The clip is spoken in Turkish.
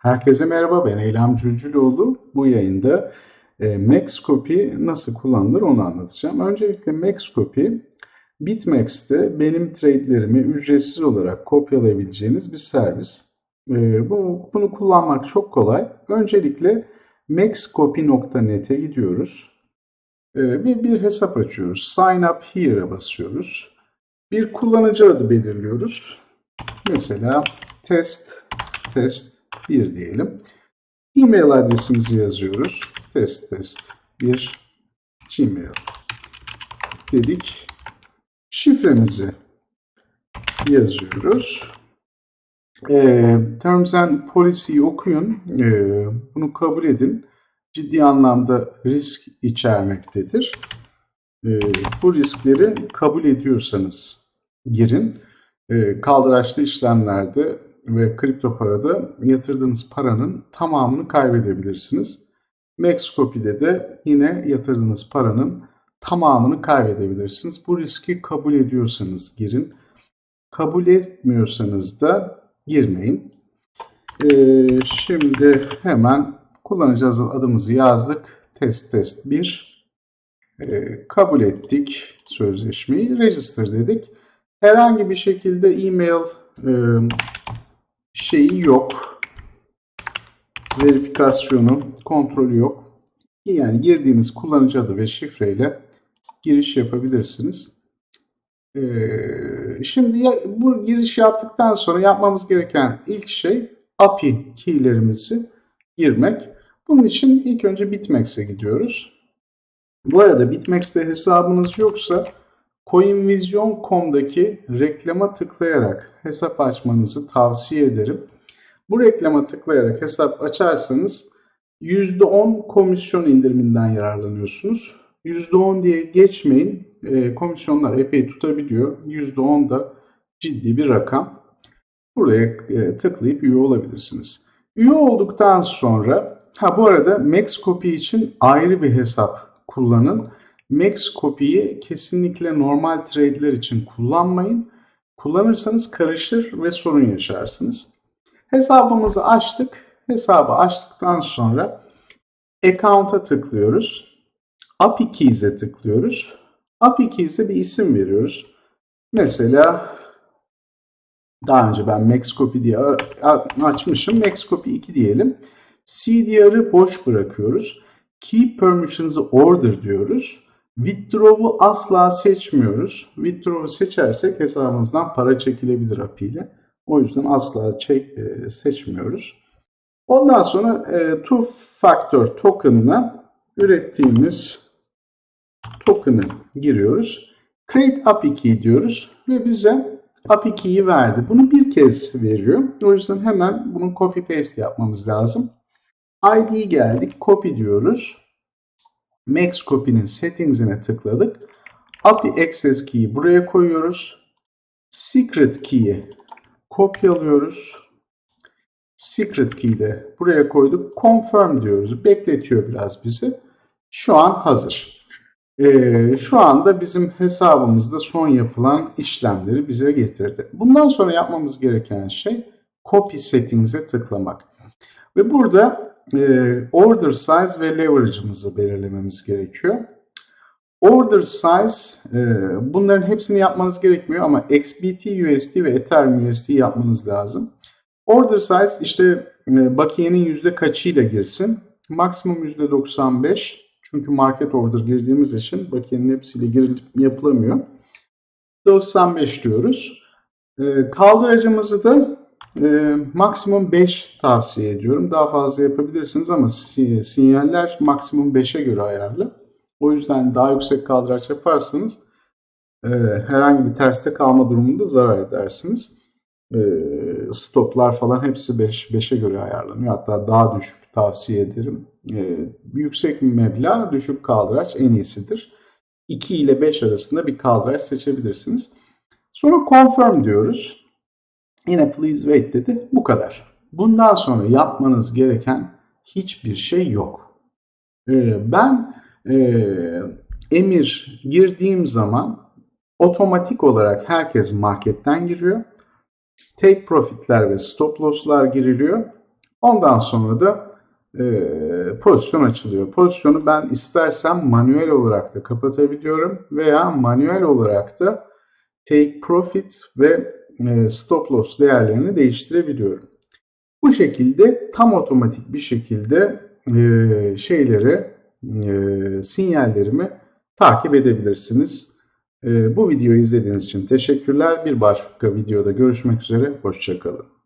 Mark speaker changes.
Speaker 1: Herkese merhaba, ben Eylem Cülcüloğlu. Bu yayında e, Maxcopy nasıl kullanılır onu anlatacağım. Öncelikle Maxcopy, BitMEX'te benim trade'lerimi ücretsiz olarak kopyalayabileceğiniz bir servis. E, bu, bunu kullanmak çok kolay. Öncelikle maxcopy.net'e gidiyoruz. E, bir, bir hesap açıyoruz. Sign up here'a basıyoruz. Bir kullanıcı adı belirliyoruz. Mesela test, test 1 diyelim. E-mail adresimizi yazıyoruz. Test test 1 gmail dedik. Şifremizi yazıyoruz. E, terms and Policy'yi okuyun. E, bunu kabul edin. Ciddi anlamda risk içermektedir. E, bu riskleri kabul ediyorsanız girin. E, kaldıraçlı işlemlerde ve kripto parada yatırdığınız paranın tamamını kaybedebilirsiniz. Maxcopy'de de yine yatırdığınız paranın tamamını kaybedebilirsiniz. Bu riski kabul ediyorsanız girin. Kabul etmiyorsanız da girmeyin. Ee, şimdi hemen kullanıcı adımızı yazdık. Test test 1. Ee, kabul ettik sözleşmeyi. Register dedik. Herhangi bir şekilde e-mail e, şeyi yok. Verifikasyonu, kontrolü yok. Yani girdiğiniz kullanıcı adı ve şifreyle giriş yapabilirsiniz. Ee, şimdi ya, bu giriş yaptıktan sonra yapmamız gereken ilk şey API keylerimizi girmek. Bunun için ilk önce BitMEX'e gidiyoruz. Bu arada BitMEX'te hesabınız yoksa CoinVision.com'daki reklama tıklayarak hesap açmanızı tavsiye ederim. Bu reklama tıklayarak hesap açarsanız %10 komisyon indiriminden yararlanıyorsunuz. %10 diye geçmeyin. E, komisyonlar epey tutabiliyor. %10 da ciddi bir rakam. Buraya e, tıklayıp üye olabilirsiniz. Üye olduktan sonra ha bu arada Maxcopy için ayrı bir hesap kullanın. Maxcopy'yi kesinlikle normal trade'ler için kullanmayın. Kullanırsanız karışır ve sorun yaşarsınız. Hesabımızı açtık. Hesabı açtıktan sonra Account'a tıklıyoruz. API Keys'e tıklıyoruz. API Keys'e bir isim veriyoruz. Mesela daha önce ben Maxcopy diye açmışım. Maxcopy 2 diyelim. CDR'ı boş bırakıyoruz. Key Permissions'ı order diyoruz. Withdraw'u asla seçmiyoruz. Withdraw'u seçersek hesabımızdan para çekilebilir API ile. O yüzden asla çek, e, seçmiyoruz. Ondan sonra e, two factor token'ına ürettiğimiz token'ı giriyoruz. Create API key diyoruz ve bize API key'i verdi. Bunu bir kez veriyor. O yüzden hemen bunun copy paste yapmamız lazım. ID geldik. Copy diyoruz. Max Copy'nin settings'ine tıkladık. API Access Key'i buraya koyuyoruz. Secret Key'i kopyalıyoruz. Secret Key'i de buraya koyduk. Confirm diyoruz. Bekletiyor biraz bizi. Şu an hazır. Ee, şu anda bizim hesabımızda son yapılan işlemleri bize getirdi. Bundan sonra yapmamız gereken şey Copy Settings'e tıklamak. Ve burada e, Order Size ve Leverage'ımızı belirlememiz gerekiyor. Order Size e, bunların hepsini yapmanız gerekmiyor ama XBT USD ve Ethereum USD yapmanız lazım. Order Size işte e, bakiyenin yüzde kaçıyla girsin. Maksimum yüzde 95. Çünkü market order girdiğimiz için bakiyenin hepsiyle girilip yapılamıyor. 95 diyoruz. E, kaldıracımızı da e, maksimum 5 tavsiye ediyorum. Daha fazla yapabilirsiniz ama sinyaller maksimum 5'e göre ayarlı. O yüzden daha yüksek kaldıraç yaparsanız e, herhangi bir terste kalma durumunda zarar edersiniz. E, stoplar falan hepsi 5, 5'e göre ayarlanıyor. Hatta daha düşük tavsiye ederim. E, yüksek meblağ, düşük kaldıraç en iyisidir. 2 ile 5 arasında bir kaldıraç seçebilirsiniz. Sonra confirm diyoruz. Yine please wait dedi. Bu kadar. Bundan sonra yapmanız gereken hiçbir şey yok. Ee, ben e, emir girdiğim zaman otomatik olarak herkes marketten giriyor. Take profitler ve stop loss'lar giriliyor. Ondan sonra da e, pozisyon açılıyor. Pozisyonu ben istersem manuel olarak da kapatabiliyorum veya manuel olarak da take profit ve stop loss değerlerini değiştirebiliyorum. Bu şekilde tam otomatik bir şekilde e, şeyleri, e, sinyallerimi takip edebilirsiniz. E, bu videoyu izlediğiniz için teşekkürler. Bir başka videoda görüşmek üzere. Hoşçakalın.